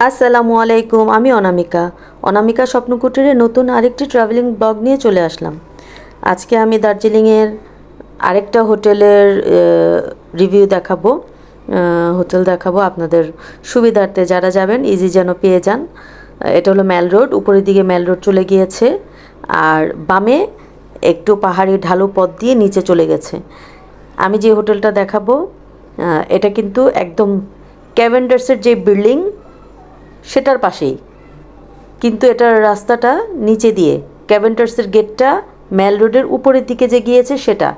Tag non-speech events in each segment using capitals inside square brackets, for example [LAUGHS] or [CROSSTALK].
আসসালামু আলাইকুম, আমি অনামিকা। অনামিকা স্বপ্নকুটিরে নতুন আরেকটি ট্রাভেলিং ব্লগ নিয়ে চলে আসলাম। আজকে আমি দার্জিলিংয়ের আরেকটা হোটেলের রিভিউ দেখাবো। হোটেল দেখাবো আপনাদের সুবিধার্থে। যারা যাবেন ইজি যেন পেয়ে যান। এটা হলো ম্যাল রোড, উপরের দিকে ম্যাল রোড চলে গিয়েছে। আর বামে একটু পাহাড়ি ঢালু পথ দিয়ে নিচে চলে গেছে। আমি যে হোটেলটা দেখাবো এটা কিন্তু একদম ক্যাভেন্ডার্সের যে বিল্ডিং সেটার পাশেই। কিন্তু এটার রাস্তাটা নিচে দিয়ে, ক্যাভেন্টার্সের গেটটা ম্যাল রোডের উপরের দিকে যে গিয়েছে সেটা।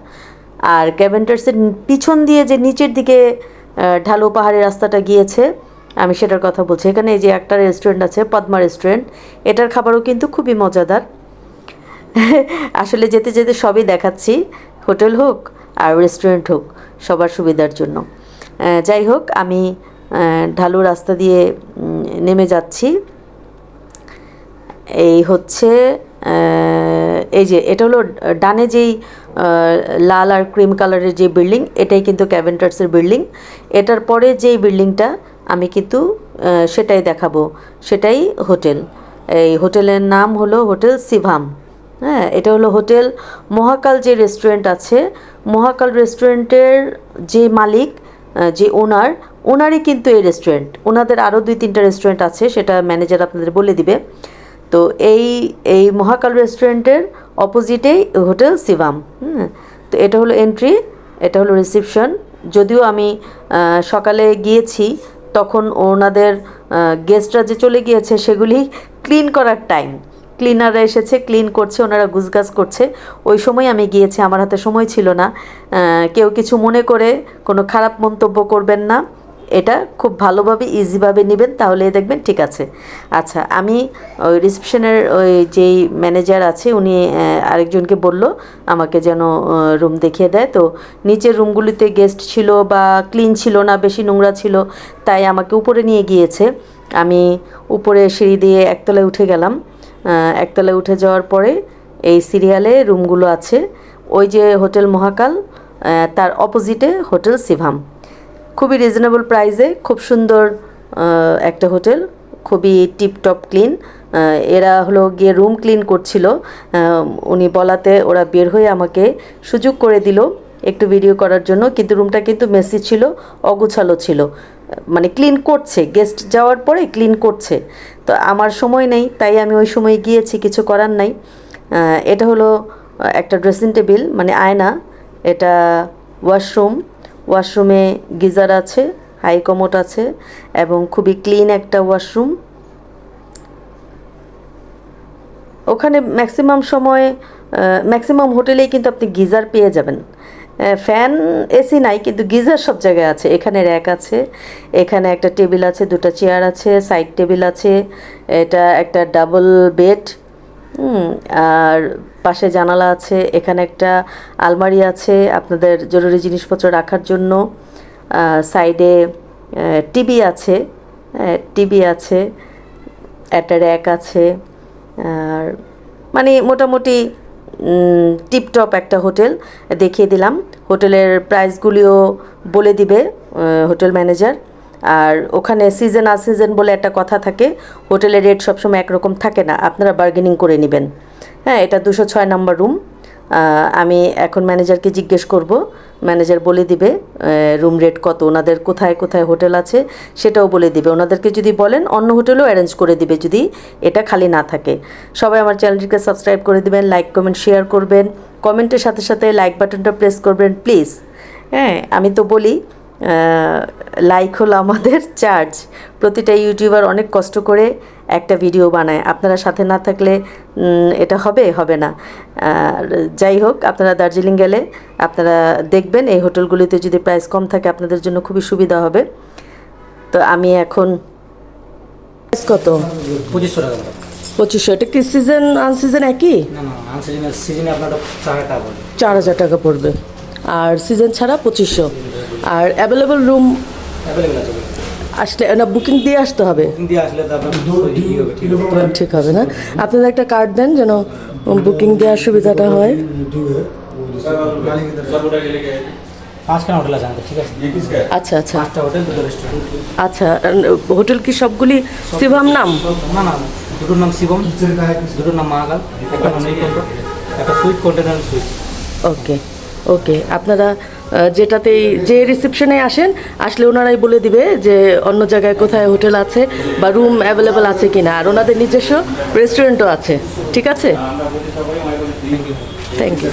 আর ক্যাভেন্টার্সের পিছন দিয়ে যে নিচের দিকে ঢালু পাহাড়ি রাস্তাটা গিয়েছে, আমি সেটার কথা বলছি। এখানে এই যে একটা রেস্টুরেন্ট আছে, পদ্মা রেস্টুরেন্ট এটার খাবারও কিন্তু খুবই মজাদার। [LAUGHS] আসলে যেতে যেতে সবই দেখাচ্ছি, হোটেল হোক আর রেস্টুরেন্ট হোক, সবার সুবিধার জন্য। যাই হোক, আমি ঢালু রাস্তা দিয়ে নেমে যাচ্ছি। এই হচ্ছে এই যে, এটা হলো ডানে যেই লাল আর ক্রিম কালারের যে বিল্ডিং, এটাই কিন্তু ক্যাভেন্টার্সের বিল্ডিং। এটার পরে যেই বিল্ডিংটা, আমি কিন্তু সেটাই দেখাবো। সেটাই হোটেল। এই হোটেলের নাম হলো হোটেল সিভাম। হ্যাঁ এটা হলো হোটেল। মহাকাল যে রেস্টুরেন্ট আছে, মহাকাল রেস্টুরেন্টের যে মালিক যে ওনার ওনারই কিন্তু এই রেস্টুরেন্ট ওনাদের আরও দুই তিনটা রেস্টুরেন্ট আছে, সেটা ম্যানেজার আপনাদের বলে দিবে। তো এই এই মহাকাল রেস্টুরেন্টের অপোজিটেই হোটেল সিভাম হুম? তো এটা হলো এন্ট্রি এটা হলো রিসিপশন যদিও আমি সকালে গিয়েছি, তখন ওনাদের গেস্টরা যে চলে গিয়েছে, সেগুলি ক্লিন করার টাইম ক্লিনাররা এসেছে ক্লিন করছে, ওনারা গুছগাছ করছে। ওই সময় আমি গিয়েছি, আমার হাতে সময় ছিল না। কেউ কিছু মনে করে, কোনো খারাপ মন্তব্য করবেন না। এটা খুব ভালোভাবে ইজিভাবে নেবেন, তাহলে দেখবেন ঠিক আছে। আচ্ছা আমি ওই রিসেপশনের ওই যেই ম্যানেজার আছে, উনি আরেকজনকে বলল, আমাকে যেন রুম দেখিয়ে দেয়। তো নিচের রুমগুলিতে গেস্ট ছিল বা ক্লিন ছিল না, বেশি নোংরা ছিল, তাই আমাকে উপরে নিয়ে গিয়েছে। আমি উপরে সিঁড়ি দিয়ে একতলায় উঠে গেলাম। একতলায় উঠে যাওয়ার পরে এই সিরিয়ালে রুমগুলো আছে। ওই যে হোটেল মহাকাল তার অপোজিটে হোটেল সিভাম খুবই রিজনেবল প্রাইসে খুব সুন্দর একটা হোটেল, খুবই টিপটপ ক্লিন এরা হলো গিয়ে রুম ক্লিন করছিল উনি বলাতে ওরা বের হয়ে আমাকে সুযোগ করে দিল একটু ভিডিও করার জন্য, কিন্তু রুমটা কিন্তু মেসি ছিল, অগুছালো ছিল মানে ক্লিন করছে গেস্ট যাওয়ার পরে ক্লিন করছে, তো আমার সময় নেই, তাই আমি ওই সময় গিয়েছি, কিছু করার নাই এটা হলো একটা ড্রেসিং টেবিল মানে আয়না, এটা ওয়াশরুম ওয়াশরুমে গিজার আছে, হাই কমোট আছে এবং খুবই ক্লিন একটা ওয়াশরুম। ওখানে ম্যাক্সিমাম সময় ম্যাক্সিমাম হোটেলেই কিন্তু আপনি গিজার পেয়ে যাবেন। ফ্যান, এসি নাই কিন্তু গিজার সব জায়গায় আছে। এখানে র্যাক আছে, এখানে একটা টেবিল আছে, দুটো চেয়ার আছে, সাইড টেবিল আছে, এটা একটা ডাবল বেড আর পাশে জানালা আছে, এখানে একটা আলমারি আছে আপনাদের জরুরি জিনিসপত্র রাখার জন্য। সাইডে টিভি আছে টিভি আছে, একটা র্যাক আছে, আর মানে মোটামুটি টিপটপ একটা হোটেল দেখিয়ে দিলাম। হোটেলের প্রাইসগুলিও বলে দিবে হোটেল ম্যানেজার। আর ওখানে সিজন আর সিজন বলে একটা কথা থাকে, হোটেলের রেট সবসময় একরকম থাকে না, আপনারা বার্গেনিং করে নেবেন। হ্যাঁ এটা দুশো ছয় নম্বর রুম। আমি এখন ম্যানেজারকে জিজ্ঞেস করব। ম্যানেজার বলে দিবে রুম রেট কত, ওনাদের কোথায় কোথায় হোটেল আছে সেটাও বলে দিবে। ওনাদেরকে যদি বলেন, অন্য হোটেলও অ্যারেঞ্জ করে দিবে যদি এটা খালি না থাকে। সবাই আমার চ্যানেলটিকে সাবস্ক্রাইব করে দিবেন, লাইক, কমেন্ট, শেয়ার করবেন। কমেন্টের সাথে সাথে লাইক বাটনটা প্রেস করবেন, প্লিজ। হ্যাঁ আমি তো বলি লাইক হলো আমাদের [LAUGHS] চার্জ। প্রতিটা ইউটিউবার অনেক কষ্ট করে একটা ভিডিও বানায়। আপনারা সাথে না থাকলে এটা হবে হবে না। আর যাই হোক আপনারা দার্জিলিং গেলে আপনারা দেখবেন এই হোটেলগুলিতে যদি প্রাইস কম থাকে আপনাদের জন্য খুবই সুবিধা হবে। তো আমি এখন প্রাইস কত? পঁচিশশো টাকা। পঁচিশশো। এটা কি সিজন আনসিজন একই? চার হাজার টাকা পড়বে। আর সিজন ছাড়া পঁচিশশো। আর অ্যাভেলেবল রুম অ্যাভেলেবেল আছে। আসলে না বুকিং দিয়ে আসতে হবে? দিয়ে আসলে ঠিক হবে না। আপনাদের একটা কার্ড দেন যেন বুকিং দেওয়ার সুবিধাটা হয়। আচ্ছা আচ্ছা। পাঁচটা হোটেল দুটো রেস্টুরেন্ট আচ্ছা হোটেল কি সবগুলি শিভাম নাম? না না দুটোর নাম শিবম দুটোর নাম মহাকাল একটা একটা sweet container sweet okay okay আপনারা যেটাতেই যে রিসেপশনে আসেন, আসলে ওনারাই বলে দিবে যে অন্য জায়গায় কোথায় হোটেল আছে বা রুম অ্যাভেলেবল আছে কি না আর ওনাদের নিজস্ব রেস্টুরেন্টও আছে। ঠিক আছে? Thank you